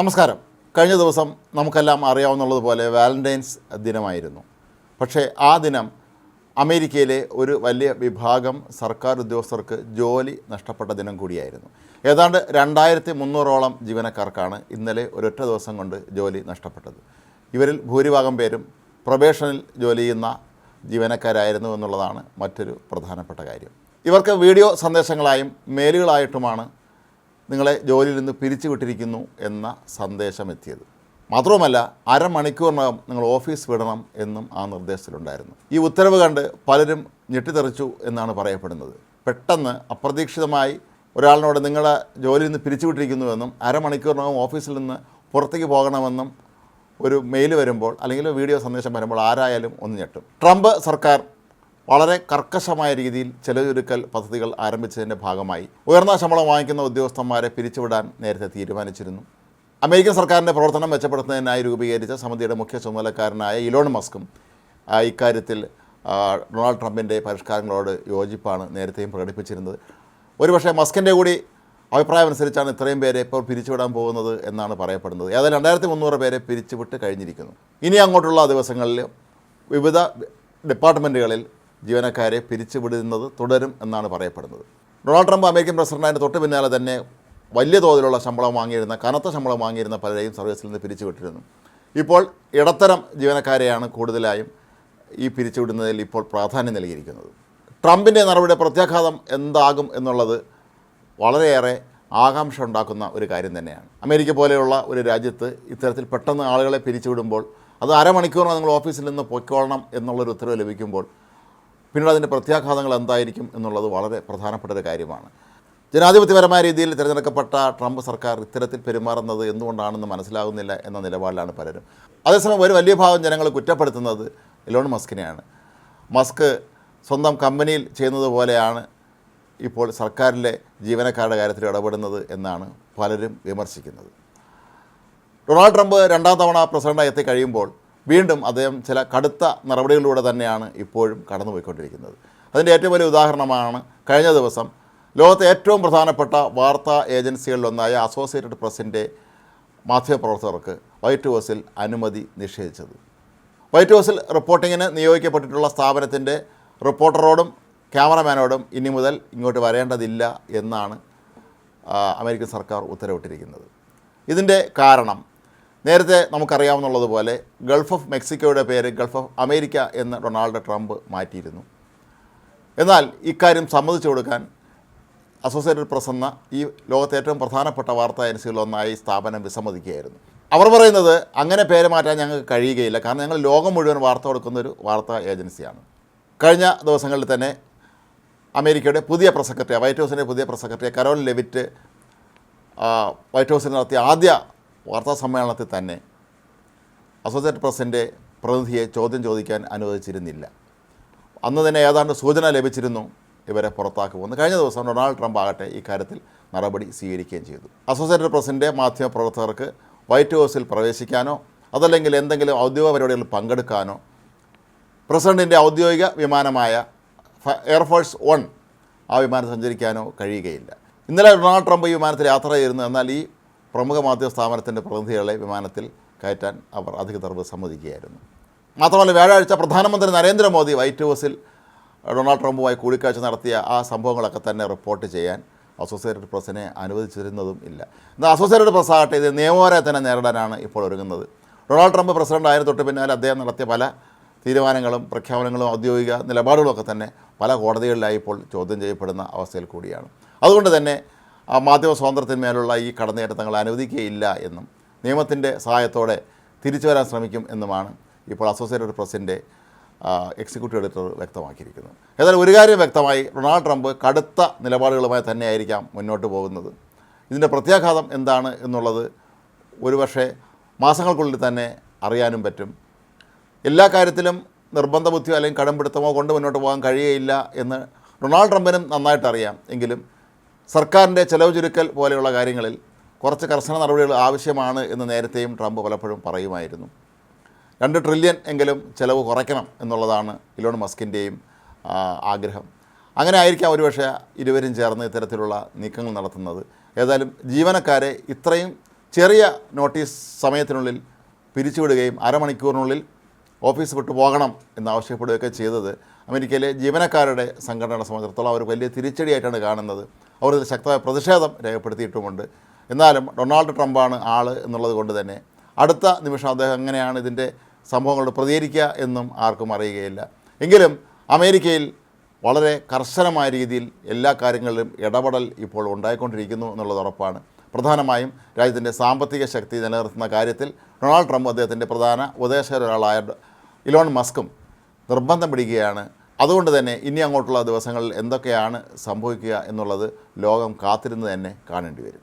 നമസ്കാരം. കഴിഞ്ഞ ദിവസം നമുക്കെല്ലാം അറിയാവുന്നതുപോലെ വാലന്റൈൻസ് ദിനമായിരുന്നു. പക്ഷേ ആ ദിനം അമേരിക്കയിലെ ഒരു വലിയ വിഭാഗം സർക്കാർ ഉദ്യോഗസ്ഥർക്ക് ജോലി നഷ്ടപ്പെട്ട ദിനം കൂടിയായിരുന്നു. ഏതാണ്ട് രണ്ടായിരത്തി മുന്നൂറോളം ജീവനക്കാർക്കാണ് ഇന്നലെ ഒരൊറ്റ ദിവസം കൊണ്ട് ജോലി നഷ്ടപ്പെട്ടത്. ഇവരിൽ ഭൂരിഭാഗം പേരും പ്രൊബേഷനിൽ ജോലി ചെയ്യുന്ന ജീവനക്കാരായിരുന്നു എന്നുള്ളതാണ് മറ്റൊരു പ്രധാനപ്പെട്ട കാര്യം. ഇവർക്ക് വീഡിയോ സന്ദേശങ്ങളായും മെയിലുകളായിട്ടുമാണ് നിങ്ങളെ ജോലിയിൽ നിന്ന് പിരിച്ചുവിട്ടിരിക്കുന്നു എന്ന സന്ദേശം എത്തിയത് മാത്രവുമല്ല അരമണിക്കൂറിനകം നിങ്ങൾ ഓഫീസ് വിടണം എന്നും ആ നിർദ്ദേശത്തിലുണ്ടായിരുന്നു. ഈ ഉത്തരവ് കണ്ട് പലരും ഞെട്ടിത്തെറിച്ചു എന്നാണ് പറയപ്പെടുന്നത്. പെട്ടെന്ന് അപ്രതീക്ഷിതമായി ഒരാളിനോട് നിങ്ങളെ ജോലിയിൽ നിന്ന് പിരിച്ചുവിട്ടിരിക്കുന്നുവെന്നും അരമണിക്കൂറിനകം ഓഫീസിൽ നിന്ന് പുറത്തേക്ക് പോകണമെന്നും ഒരു മെയിൽ വരുമ്പോൾ അല്ലെങ്കിൽ വീഡിയോ സന്ദേശം വരുമ്പോൾ ആരായാലും ഒന്ന് ഞെട്ടും. ട്രംപ് സർക്കാർ വളരെ കർക്കശമായ രീതിയിൽ ചെലവ് ചുരുക്കൽ പദ്ധതികൾ ആരംഭിച്ചതിന്റെ ഭാഗമായി ഉയർന്ന ശമ്പളം വാങ്ങിക്കുന്ന ഉദ്യോഗസ്ഥന്മാരെ പിരിച്ചുവിടാൻ നേരത്തെ തീരുമാനിച്ചിരുന്നു. അമേരിക്കൻ സർക്കാരിന്റെ പ്രവർത്തനം മെച്ചപ്പെടുത്തുന്നതിനായി രൂപീകരിച്ച സമിതിയുടെ മുഖ്യ ചുമതലക്കാരനായ ഇലോൺ മസ്കും ഇക്കാര്യത്തിൽ ഡൊണാൾഡ് ട്രംപിന്റെ പരിഷ്കാരങ്ങളോട് യോജിപ്പാണ് നേരത്തെയും പ്രകടിപ്പിച്ചിരുന്നത്. ഒരുപക്ഷെ മസ്കിന്റെ കൂടി അഭിപ്രായം അനുസരിച്ചാണ് ഇത്രയും പേരെ ഇപ്പോൾ പിരിച്ചുവിടാൻ പോകുന്നത് എന്നാണ് പറയപ്പെടുന്നത്. ഏതായാലും രണ്ടായിരത്തി മുന്നൂറ് പേരെ പിരിച്ചുവിട്ട് കഴിഞ്ഞിരിക്കുന്നു. ഇനി അങ്ങോട്ടുള്ള ദിവസങ്ങളിൽ വിവിധ ഡിപ്പാർട്ട്മെന്റുകളിൽ ജീവനക്കാരെ പിരിച്ചുവിടുന്നത് തുടരും എന്നാണ് പറയപ്പെടുന്നത്. ഡൊണാൾഡ് ട്രംപ് അമേരിക്കൻ പ്രസിഡന്റിന്റെ തൊട്ട് പിന്നാലെ തന്നെ വലിയ തോതിലുള്ള ശമ്പളം വാങ്ങിയിരുന്ന കനത്ത ശമ്പളം വാങ്ങിയിരുന്ന പലരെയും സർവീസിൽ നിന്ന് പിരിച്ചുവിട്ടിരുന്നു. ഇപ്പോൾ ഇടത്തരം ജീവനക്കാരെയാണ് കൂടുതലായും ഈ പിരിച്ചുവിടുന്നതിൽ ഇപ്പോൾ പ്രാധാന്യം നൽകിയിരിക്കുന്നത്. ട്രംപിന്റെ നടപടി പ്രത്യാഘാതം എന്താകും എന്നുള്ളത് വളരെയേറെ ആകാംക്ഷ ഉണ്ടാക്കുന്ന ഒരു കാര്യം തന്നെയാണ്. അമേരിക്ക പോലെയുള്ള ഒരു രാജ്യത്ത് ഇത്തരത്തിൽ പെട്ടെന്ന് ആളുകളെ പിരിച്ചുവിടുമ്പോൾ അത് അരമണിക്കൂറിന് നിങ്ങൾ ഓഫീസിൽ നിന്ന് പൊയ്ക്കോളണം എന്നുള്ളൊരു ഉത്തരവ് ലഭിക്കുമ്പോൾ പിന്നീട് അതിന്റെ പ്രത്യാഘാതങ്ങൾ എന്തായിരിക്കും എന്നുള്ളത് വളരെ പ്രധാനപ്പെട്ട ഒരു കാര്യമാണ്. ജനാധിപത്യപരമായ രീതിയിൽ തിരഞ്ഞെടുക്കപ്പെട്ട ട്രംപ് സർക്കാർ ഇത്തരത്തിൽ പെരുമാറുന്നത് എന്തുകൊണ്ടാണെന്ന് മനസ്സിലാകുന്നില്ല എന്ന നിലപാടിലാണ് പലരും. അതേസമയം ഒരു വലിയ ഭാഗം ജനങ്ങൾ കുറ്റപ്പെടുത്തുന്നത് ഇലോൺ മസ്കിനെയാണ്. മസ്ക് സ്വന്തം കമ്പനിയിൽ ചെയ്യുന്നത് പോലെയാണ് ഇപ്പോൾ സർക്കാരിലെ ജീവനക്കാരുടെ കാര്യത്തിൽ ഇടപെടുന്നത് എന്നാണ് പലരും വിമർശിക്കുന്നത്. ഡൊണാൾഡ് ട്രംപ് രണ്ടാം തവണ പ്രസിഡന്റായി എത്തിക്കഴിയുമ്പോൾ വീണ്ടും അദ്ദേഹം ചില കടുത്ത നടപടികളിലൂടെ തന്നെയാണ് ഇപ്പോഴും കടന്നുപോയിക്കൊണ്ടിരിക്കുന്നത്. അതിന്റെ ഏറ്റവും വലിയ ഉദാഹരണമാണ് കഴിഞ്ഞ ദിവസം ലോകത്തെ ഏറ്റവും പ്രധാനപ്പെട്ട വാർത്താ ഏജൻസികളിലൊന്നായ അസോസിയേറ്റഡ് പ്രസിന്റെ മാധ്യമപ്രവർത്തകർക്ക് വൈറ്റ് ഹൗസിൽ അനുമതി നിഷേധിച്ചത്. വൈറ്റ് ഹൗസിൽ റിപ്പോർട്ടിങ്ങിന് നിയോഗിക്കപ്പെട്ടിട്ടുള്ള സ്ഥാപനത്തിന്റെ റിപ്പോർട്ടറോടും ക്യാമറമാനോടും ഇനി മുതൽ ഇങ്ങോട്ട് വരേണ്ടതില്ല എന്നാണ് അമേരിക്കൻ സർക്കാർ ഉത്തരവിട്ടിരിക്കുന്നത്. ഇതിന്റെ കാരണം നേരത്തെ നമുക്കറിയാവുന്നതുപോലെ ഗൾഫ് ഓഫ് മെക്സിക്കോയുടെ പേര് ഗൾഫ് ഓഫ് അമേരിക്ക എന്ന് ഡൊണാൾഡ് ട്രംപ് മാറ്റിയിരുന്നു. എന്നാൽ ഇക്കാര്യം സമ്മതിച്ചു കൊടുക്കാൻ അസോസിയേറ്റഡ് പ്രസ് എന്ന ഈ ലോകത്തെ ഏറ്റവും പ്രധാനപ്പെട്ട വാർത്താ ഏജൻസികളൊന്നായി സ്ഥാപനം വിസമ്മതിക്കുകയായിരുന്നു. അവർ പറയുന്നത് അങ്ങനെ പേര് മാറ്റാൻ ഞങ്ങൾക്ക് കഴിയുകയില്ല. കാരണം ഞങ്ങൾ ലോകം മുഴുവൻ വാർത്ത കൊടുക്കുന്ന ഒരു വാർത്താ ഏജൻസിയാണ്. കഴിഞ്ഞ ദിവസങ്ങളിൽ തന്നെ അമേരിക്കയുടെ പുതിയ പ്രസ് സെക്രട്ടറി വൈറ്റ് ഹൗസിന്റെ പുതിയ press secretary Karoline Leavitt White ഹൗസിൽ നടത്തിയ ആദ്യ വാർത്താ സമ്മേളനത്തിൽ തന്നെ അസോസിയേറ്റ് പ്രസിന്റെ പ്രതിനിധിയെ ചോദ്യം ചോദിക്കാൻ അനുവദിച്ചിരുന്നില്ല. അന്ന് തന്നെ ഏതാണ്ട് സൂചന ലഭിച്ചിരുന്നു ഇവരെ പുറത്താക്കുമെന്ന്. കഴിഞ്ഞ ദിവസം ഡൊണാൾഡ് ട്രംപ് ആകട്ടെ ഇക്കാര്യത്തിൽ നടപടി സ്വീകരിക്കുകയും ചെയ്തു. അസോസിയേറ്റഡ് പ്രസിന്റെ മാധ്യമപ്രവർത്തകർക്ക് വൈറ്റ് ഹൗസിൽ പ്രവേശിക്കാനോ അതല്ലെങ്കിൽ എന്തെങ്കിലും ഔദ്യോഗിക പരിപാടികളിൽ പങ്കെടുക്കാനോ പ്രസിഡന്റിന്റെ ഔദ്യോഗിക വിമാനമായ എയർഫോഴ്സ് വൺ ആ വിമാനം സഞ്ചരിക്കാനോ കഴിയുകയില്ല. ഇന്നലെ ഡൊണാൾഡ് ട്രംപ് ഈ വിമാനത്തിൽ യാത്ര ചെയ്തിരുന്നു. എന്നാൽ ഈ പ്രമുഖ മാധ്യമ സ്ഥാപനത്തിന്റെ പ്രതിനിധികളെ വിമാനത്തിൽ കയറ്റാൻ അവർ അധികൃതർ സമ്മതിക്കുകയായിരുന്നു. മാത്രമല്ല വ്യാഴാഴ്ച പ്രധാനമന്ത്രി നരേന്ദ്രമോദി വൈറ്റ് ഹൗസിൽ ഡൊണാൾഡ് ട്രംപുമായി കൂടിക്കാഴ്ച നടത്തിയ ആ സംഭവങ്ങളൊക്കെ തന്നെ റിപ്പോർട്ട് ചെയ്യാൻ അസോസിയേറ്റഡ് പ്രസ്സിനെ അനുവദിച്ചിരുന്നതും ഇല്ല. എന്നാൽ അസോസിയേറ്റഡ് പ്രസ് ആകട്ടെ ഇത് നിയമപരമായി തന്നെ നേരിടാനാണ് ഇപ്പോൾ ഒരുങ്ങുന്നത്. ഡൊണാൾഡ് ട്രംപ് പ്രസിഡന്റ് ആയതിനു തൊട്ട് പിന്നാലെ അദ്ദേഹം നടത്തിയ പല തീരുമാനങ്ങളും പ്രഖ്യാപനങ്ങളും ഔദ്യോഗിക നിലപാടുകളൊക്കെ തന്നെ പല കോടതികളിലായി ഇപ്പോൾ ചോദ്യം ചെയ്യപ്പെടുന്ന അവസ്ഥയിൽ കൂടിയാണ്. അതുകൊണ്ട് തന്നെ മാധ്യമ സ്വാതന്ത്ര്യത്തിന്മേലുള്ള ഈ കടന്നുകയറ്റങ്ങൾ അനുവദിക്കുകയില്ല എന്നും നിയമത്തിന്റെ സഹായത്തോടെ തിരിച്ചു വരാൻ ശ്രമിക്കും എന്നുമാണ് ഇപ്പോൾ അസോസിയേറ്റഡ് പ്രസിന്റെ എക്സിക്യൂട്ടീവ് എഡിറ്റർ വ്യക്തമാക്കിയിരിക്കുന്നത്. ഏതായാലും ഒരു കാര്യം വ്യക്തമായി ഡൊണാൾഡ് ട്രംപ് കടുത്ത നിലപാടുകളുമായി തന്നെയായിരിക്കാം മുന്നോട്ട് പോകുന്നത്. ഇതിന്റെ പ്രത്യാഘാതം എന്താണ് എന്നുള്ളത് ഒരുപക്ഷെ മാസങ്ങൾക്കുള്ളിൽ തന്നെ അറിയാനും പറ്റും. എല്ലാ കാര്യത്തിലും നിർബന്ധ ബുദ്ധിയോ അല്ലെങ്കിൽ കടംപിടുത്തമോ കൊണ്ട് മുന്നോട്ട് പോകാൻ കഴിയുകയില്ല എന്ന് ഡൊണാൾഡ് ട്രംപിനും നന്നായിട്ടറിയാം. എങ്കിലും സർക്കാരിന്റെ ചെലവ് ചുരുക്കൽ പോലെയുള്ള കാര്യങ്ങളിൽ കുറച്ച് കർശന നടപടികൾ ആവശ്യമാണ് എന്ന് നേരത്തെയും ട്രംപ് പലപ്പോഴും പറയുമായിരുന്നു. രണ്ട് ട്രില്യൺ എങ്കിലും ചിലവ് കുറയ്ക്കണം എന്നുള്ളതാണ് ഇലോൺ മസ്കിന്റെയും ആഗ്രഹം. അങ്ങനെ ആയിരിക്കാം ഒരുപക്ഷെ ഇരുവരും ചേർന്ന് ഇത്തരത്തിലുള്ള നീക്കങ്ങൾ നടത്തുന്നത്. ഏതായാലും ജീവനക്കാരെ ഇത്രയും ചെറിയ നോട്ടീസ് സമയത്തിനുള്ളിൽ പിരിച്ചുവിടുകയും അരമണിക്കൂറിനുള്ളിൽ ഓഫീസ് വിട്ടു പോകണം എന്നാവശ്യപ്പെടുകയൊക്കെ ചെയ്തത് അമേരിക്കയിലെ ജീവനക്കാരുടെ സംഘടനകളെ സംബന്ധിച്ചിടത്തോളം അവർ വലിയ തിരിച്ചടിയായിട്ടാണ് കാണുന്നത്. അവർ ശക്തമായ പ്രതിഷേധം രേഖപ്പെടുത്തിയിട്ടുമുണ്ട്. എന്നാലും ഡൊണാൾഡ് ട്രംപാണ് ആൾ എന്നുള്ളത് കൊണ്ട് തന്നെ അടുത്ത നിമിഷം അദ്ദേഹം എങ്ങനെയാണ് ഇതിന്റെ സംഭവങ്ങളോട് പ്രതികരിക്കുക എന്നും ആർക്കും അറിയുകയില്ല. എങ്കിലും അമേരിക്കയിൽ വളരെ കർശനമായ രീതിയിൽ എല്ലാ കാര്യങ്ങളിലും ഇടപെടൽ ഇപ്പോൾ ഉണ്ടായിക്കൊണ്ടിരിക്കുന്നു എന്നുള്ളത് ഉറപ്പാണ്. പ്രധാനമായും രാജ്യത്തിന്റെ സാമ്പത്തിക ശക്തി നിലനിർത്തുന്ന കാര്യത്തിൽ ഡൊണാൾഡ് ട്രംപ് അദ്ദേഹത്തിന്റെ പ്രധാന ഉപദേശകരൊരാളായ ഇലോൺ മസ്കും നിർബന്ധം പിടിക്കുകയാണ് അതുകൊണ്ട് തന്നെ ഇനി അങ്ങോട്ടുള്ള ദിവസങ്ങളിൽ എന്തൊക്കെയാണ് സംഭവിക്കുക എന്നുള്ളത് ലോകം കാത്തിരുന്ന് തന്നെ കാണേണ്ടി വരും.